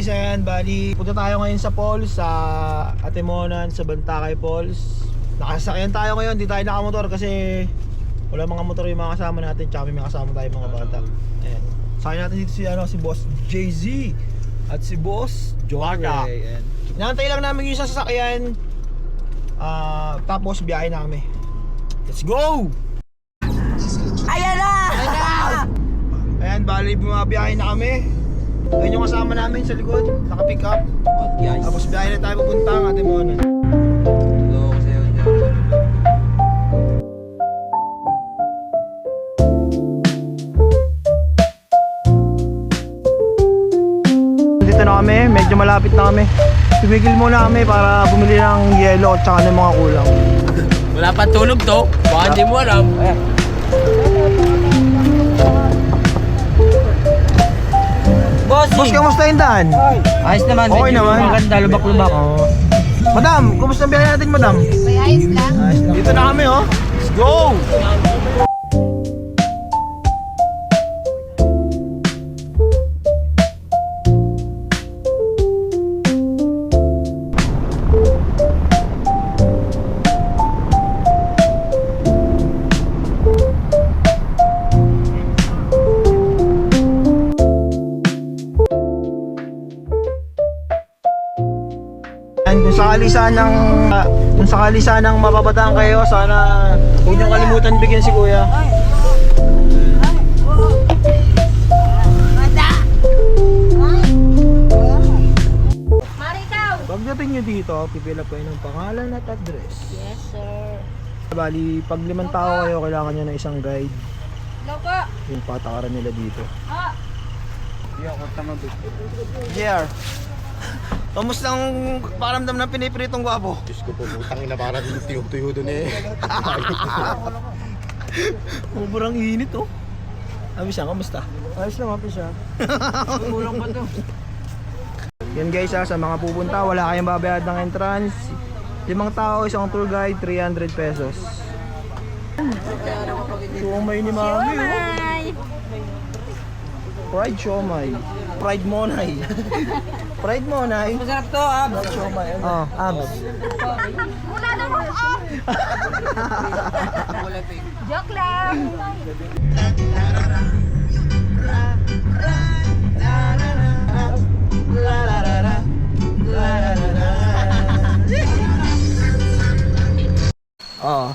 guys, ayan, bali Punta tayo ngayon sa falls, sa Atimonan, sa Bantakay Falls Nakasakyan tayo ngayon, di tayo nakamotor kasi Wala mga motor yung mga kasama natin, tsaka may mga kasama tayo mga bata Ayan Sakyan natin dito si, ano, si Boss Jay-Z At si Boss. Ayan Inaantay lang namin yung isang sasakyan Ah, Tapos biyahe namin Let's go! Ayan na! Ayan, bali bumabiyahe na kami. Ayun yung kasama namin sa likod, naka-pick up. guys. Tapos biyahe na tayo pupunta ang ate Mona. Hello dyan. Dito na kami, medyo malapit na kami. Tumigil muna kami para bumili ng yelo at saka ng mga kulang. Wala pa tulog to. Baka hindi mo alam. Boss, Boss, kamusta yung daan? Ayos naman. Okay medyo naman. Maganda, lubak-lubak. Oo. Madam, kumusta ang biyahe natin, madam? May ayos lang. Ayos lang. Dito na kami, oh. Let's go! Sakali sanang uh, kung sakali sanang mapapataan kayo, sana huwag niyo kalimutan bigyan si Kuya. Pagdating niyo dito, pipila po ng pangalan at address. Yes, sir. Bali, pag limang tao kayo, kailangan niyo ng isang guide. Loko! Yung patakaran nila dito. Ah! JR, kamusta ang paramdam ng pinipritong gwapo? Diyos ko po, putang ina para din tuyo doon eh. Sobrang init oh. Abi siya, kamusta? Ayos lang, happy siya. Kulang pa to. Yan guys ha, sa mga pupunta, wala kayong babayad ng entrance. Limang tao, isang tour guide, 300 pesos. Siomay ni Mami oh. Fried siomay. Fried monay. Fried monay. Masarap to. Fried siomay. Oh, abs. Wala na mo off! Joke lang! Oo.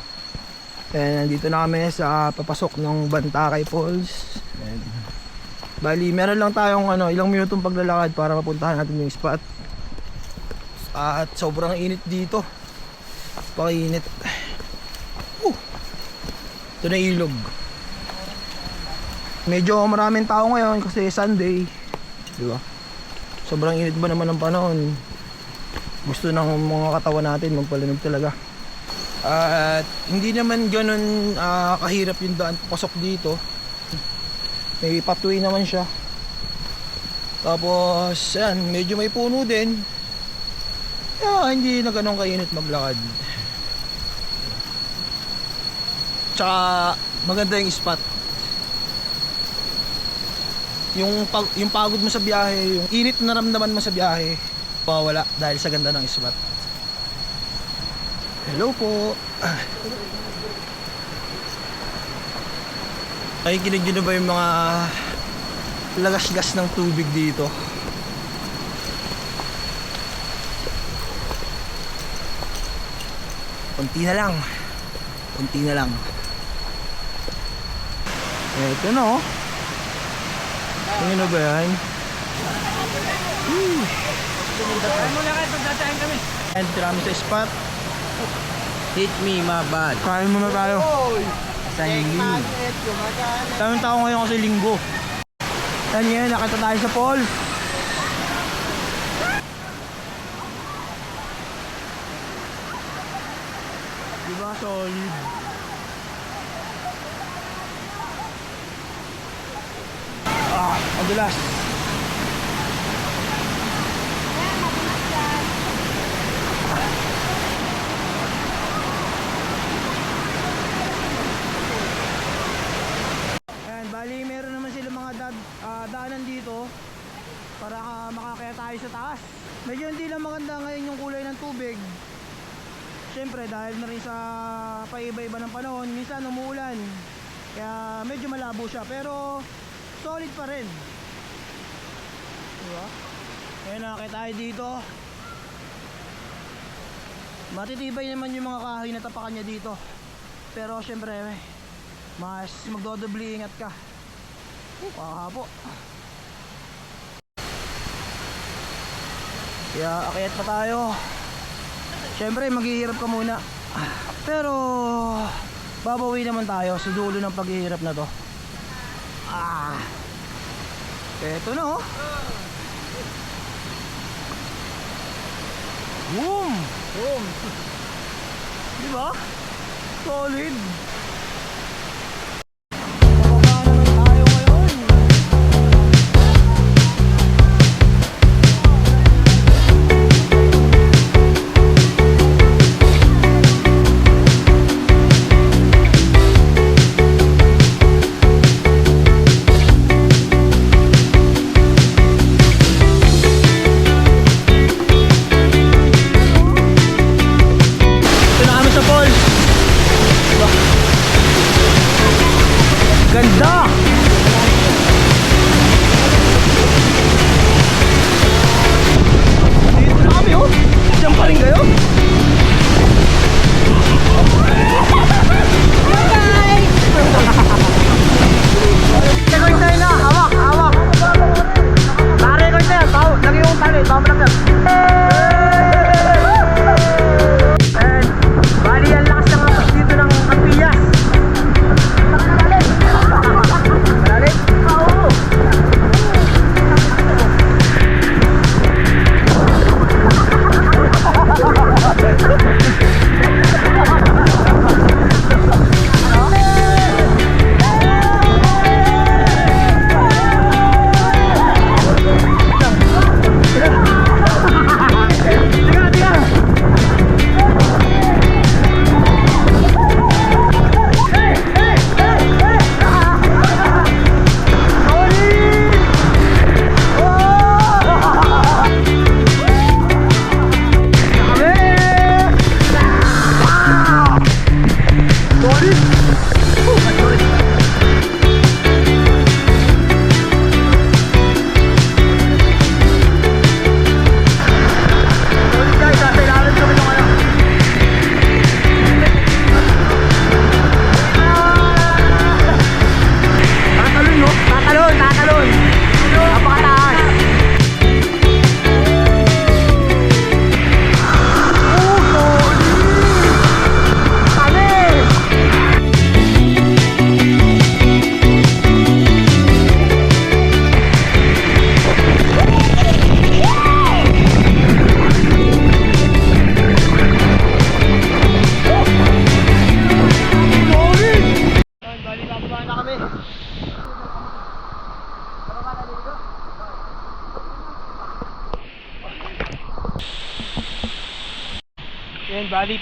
Ayan, nandito na kami sa papasok ng Bantakay Falls. Ayan. Bali, meron lang tayong ano, ilang minutong paglalakad para mapuntahan natin yung spot. At sobrang init dito. Pakinit. Uh, ito na ilog. Medyo maraming tao ngayon kasi Sunday. Di ba? Sobrang init ba naman ng panahon. Gusto ng mga katawan natin magpalamig talaga. At hindi naman ganun ah, kahirap yung daan pasok dito. May pathway naman siya. Tapos, yan, medyo may puno din. Kaya hindi na ganun kainit maglakad. Tsaka maganda yung spot. Yung, pag, yung pagod mo sa biyahe, yung init na naramdaman mo sa biyahe, mawawala dahil sa ganda ng spot. Hello po. Nakikinig nyo na ba yung mga lagas-gas ng tubig dito? Kunti na lang. Kunti na lang. Eto na oh. Tingnan na ba yan? Muna kayo, pagdataan kami. And sa spot. Hit me, my bad. Kain muna tayo. Sanli. Daming tao ngayon kasi linggo. Yan yan, nakita tayo sa falls. Diba solid? Ah, madulas. Ayan, bali meron naman sila mga dad, ah, daanan dito para ah, makakaya tayo tayo sa taas. Medyo hindi lang maganda ngayon yung kulay ng tubig. Siyempre dahil na rin sa paiba-iba ng panahon, minsan umuulan. Kaya medyo malabo siya pero solid pa rin. Diba? Kaya nakakita tayo dito. Matitibay naman yung mga kahoy na tapakan niya dito. Pero syempre, mas magdodobli ingat ka. Uh, kakapo. Kaya akyat pa tayo. Syempre, maghihirap ka muna. Pero, babawi naman tayo sa dulo ng paghihirap na to. Ah. Eto na oh. Boom! Boom! Di ba? Solid!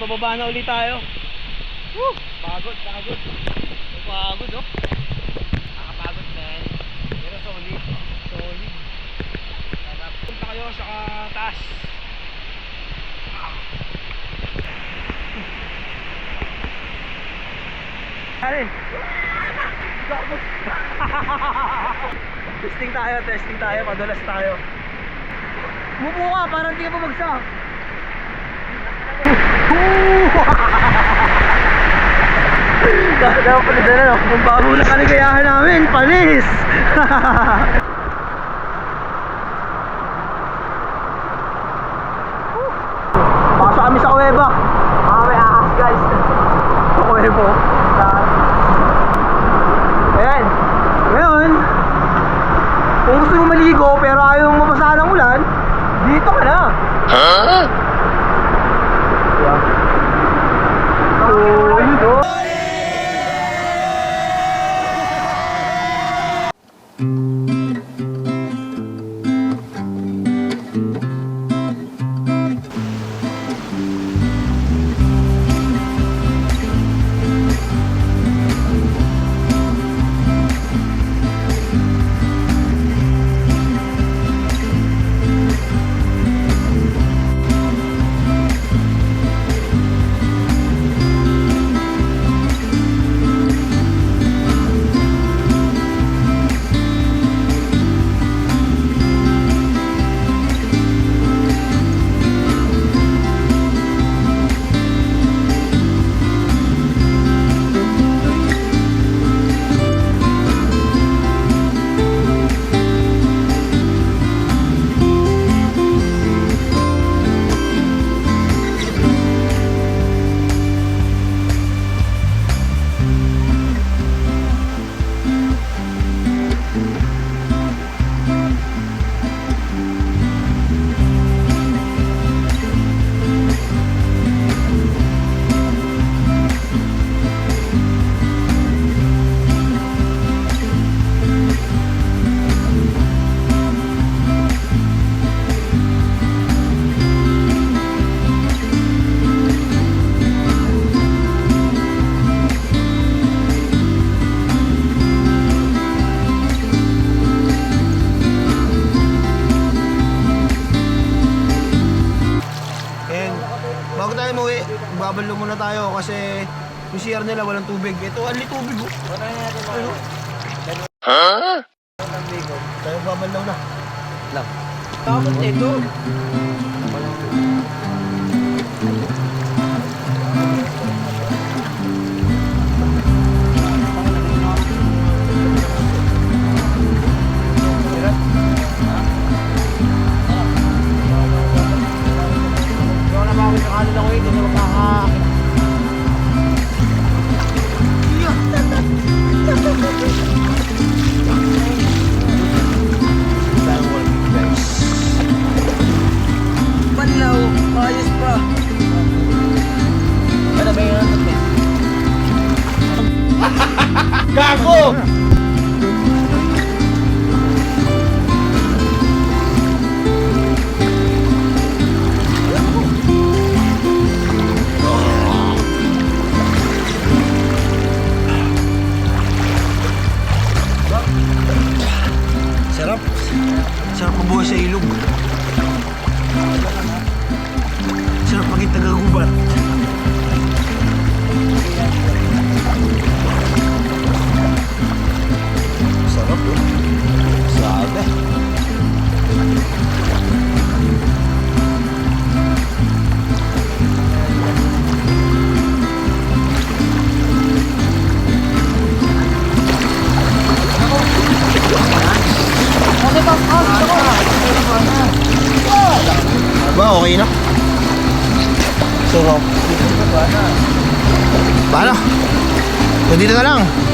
Pababa na ulit tayo. Woo! Pagod, pagod. Pagod, oh. Nakapagod, man. Pero solid. Solid. Sarap. Punta kayo sa taas. Alin? testing tayo, testing tayo, padulas tayo. Mupo ka, parang di ka pumagsak. Kaya pala na no? Kung bago na kaligayahan namin, panis! Pasok kami sa kuweba. Mga may ahas guys. Sa kuwebo. Ayan. Ngayon, kung gusto mo maligo pero ayaw mo mabasa ng ulan, dito ka na. Huh? Tayo kasi yung CR nila walang tubig. Ito, ali tubig oh. Wala na natin mga. Tayo babalaw na. Lang. Tapos ito. Mabuhay sa ilog. Nandito na lang.